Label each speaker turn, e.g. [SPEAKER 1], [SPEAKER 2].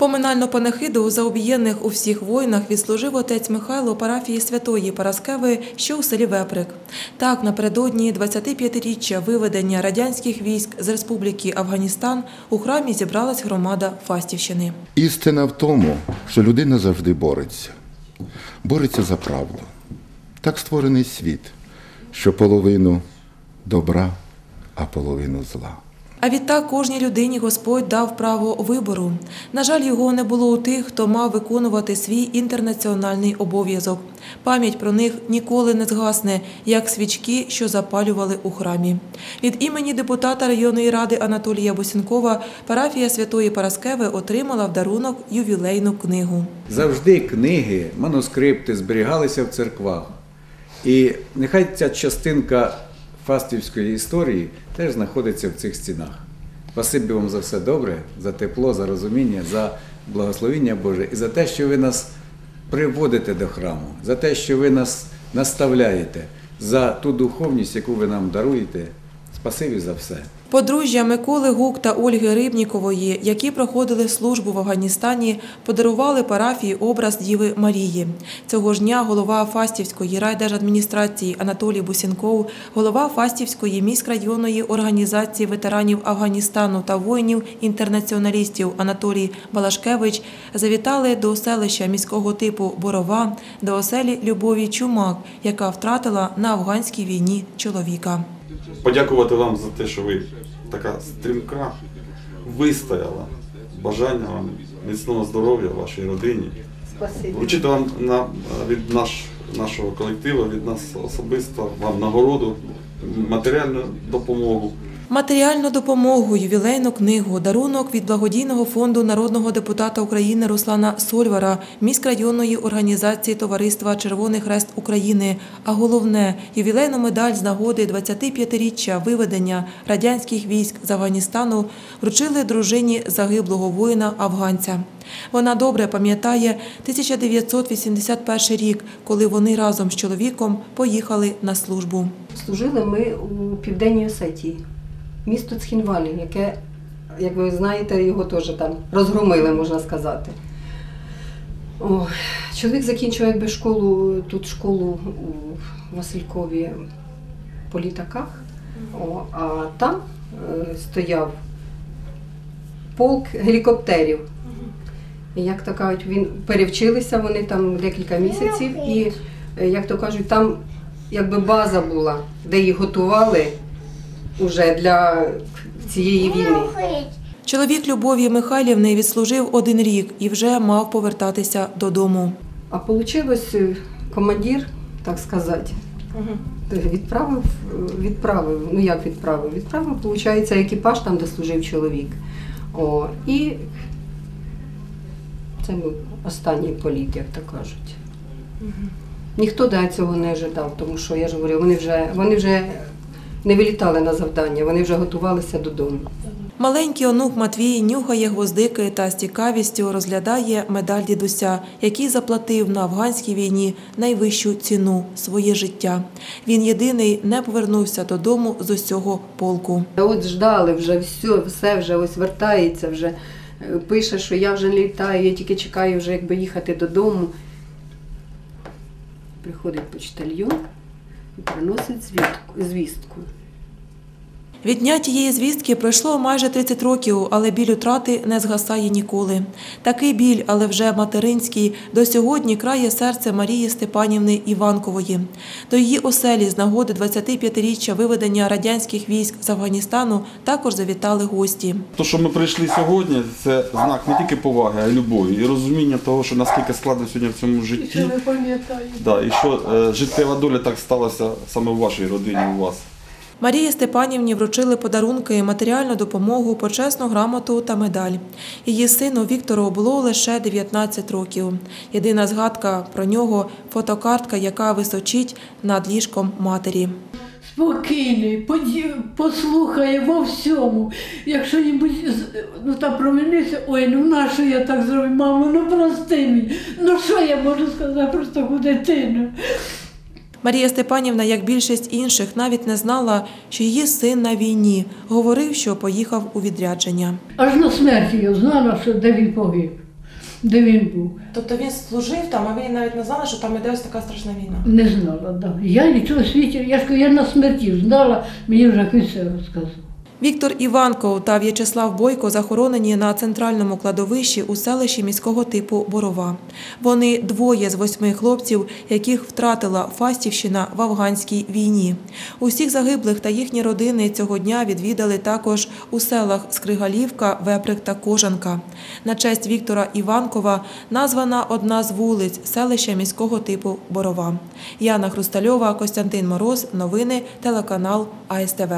[SPEAKER 1] Поминальну панахиду за об'єднаних у всіх воїнах відслужив отець Михайло парафії Святої Параскеви, що у селі Веприк. Так, напередодні 25-річчя виведення радянських військ з Республіки Афганістан у храмі зібралась громада Фастівщини.
[SPEAKER 2] Істина в тому, що людина завжди бореться. Бореться за правду. Так створений світ, що половину добра, а половину зла.
[SPEAKER 1] А відтак кожній людині Господь дав право вибору. На жаль, його не було у тих, хто мав виконувати свій інтернаціональний обов'язок. Пам'ять про них ніколи не згасне, як свічки, що запалювали у храмі. Від імені депутата районної ради Анатолія Босінкова парафія Святої Параскеви отримала в дарунок ювілейну книгу.
[SPEAKER 3] Завжди книги, манускрипти зберігалися в церквах. І нехай ця частинка фастівської історії теж знаходиться в цих стінах. Спасибі вам за все добре, за тепло, за розуміння, за благословіння Боже і за те, що ви нас приводите до храму, за те, що ви нас наставляєте, за ту духовність, яку ви нам даруєте. Спасибі за все.
[SPEAKER 1] Подружжя Миколи Гук та Ольги Рибнікової, які проходили службу в Афганістані, подарували парафії образ Діви Марії. Цього ж дня голова Фастівської райдержадміністрації Анатолій Бусінков, голова Фастівської міськрайонної організації ветеранів Афганістану та воїнів-інтернаціоналістів Анатолій Балашкевич завітали до селища міського типу Борова, до оселі Любові Чумак, яка втратила на афганській війні чоловіка.
[SPEAKER 4] Подякувати вам за те, що ви така стрімка вистояла. Бажання вам міцного здоров'я вашій родині. Вручити вам на, від наш, нашого колективу, від нас особисто, вам нагороду, матеріальну допомогу.
[SPEAKER 1] Матеріальну допомогу, ювілейну книгу, дарунок від благодійного фонду народного депутата України Руслана Сольвара, міськрайонної організації Товариства Червоний Хрест України. А головне ювілейну медаль з нагоди 25-річчя виведення радянських військ з Афганістану вручили дружині загиблого воїна афганця. Вона добре пам'ятає 1981 рік, коли вони разом з чоловіком поїхали на службу.
[SPEAKER 5] Служили ми у Південній Осетії, місто Цхінвалі, яке, як ви знаєте, його теж там розгромили, можна сказати. О, чоловік закінчив якби школу, тут школу у Василькові по літаках, О, а там е, стояв полк гелікоптерів. І як то кажуть, він перевчилися вони там декілька місяців, і е, як то кажуть, там якби база була, де їх готували уже для цієї війни.
[SPEAKER 1] Чоловік Любові Михайлівни відслужив один рік і вже мав повертатися додому.
[SPEAKER 5] А вийшло, командир, так сказати, відправив, відправив, ну як відправив? Відправив, виходить, екіпаж там, де служив чоловік. О, і це був останній політ, як то кажуть. Ніхто до цього не ожидав, тому що я ж говорю, вони вже, вони вже не вилітали на завдання, вони вже готувалися додому.
[SPEAKER 1] Маленький онук Матвій нюхає гвоздики та з цікавістю розглядає медаль дідуся, який заплатив на афганській війні найвищу ціну своє життя. Він єдиний не повернувся додому з усього полку.
[SPEAKER 5] От ждали вже все, все вже ось вертається, вже е, пише, що я вже літаю, я тільки чекаю вже якби їхати додому. Приходить почтальйон приносить звістку.
[SPEAKER 1] Від дня тієї звістки пройшло майже 30 років, але біль утрати не згасає ніколи. Такий біль, але вже материнський, до сьогодні крає серце Марії Степанівни Іванкової. До її оселі з нагоди 25-річчя виведення радянських військ з Афганістану також завітали гості.
[SPEAKER 4] То, що ми прийшли сьогодні, це знак не тільки поваги, а й любові. І розуміння того, що наскільки складно сьогодні в цьому житті. Да, і що е, життєва доля так сталася саме в вашій родині, у вас.
[SPEAKER 1] Марії Степанівні вручили подарунки, матеріальну допомогу, почесну грамоту та медаль. Її сину Віктору було лише 19 років. Єдина згадка про нього фотокартка, яка височить над ліжком матері.
[SPEAKER 6] спокійний, послухає во всьому. Якщо нібудь ну, там провинився, ой, ну на що я так зробив, мамо, ну прости мені. Ну що я можу сказати про таку дитину?
[SPEAKER 1] Марія Степанівна, як більшість інших, навіть не знала, що її син на війні. Говорив, що поїхав у відрядження.
[SPEAKER 6] Аж на смерті я знала, що де він погиб. де він був.
[SPEAKER 1] Тобто він служив там, а ви навіть не знала, що там іде ось така страшна війна.
[SPEAKER 6] Не знала, да. Я нічого світі, я ж я на смерті знала, мені вже хтось все розказав.
[SPEAKER 1] Віктор Іванков та В'ячеслав Бойко захоронені на центральному кладовищі у селищі міського типу Борова. Вони двоє з восьми хлопців, яких втратила Фастівщина в афганській війні. Усіх загиблих та їхні родини цього дня відвідали також у селах Скригалівка, Веприк та Кожанка. На честь Віктора Іванкова названа одна з вулиць селища міського типу Борова. Яна Хрустальова, Костянтин Мороз. Новини, телеканал АСТВ.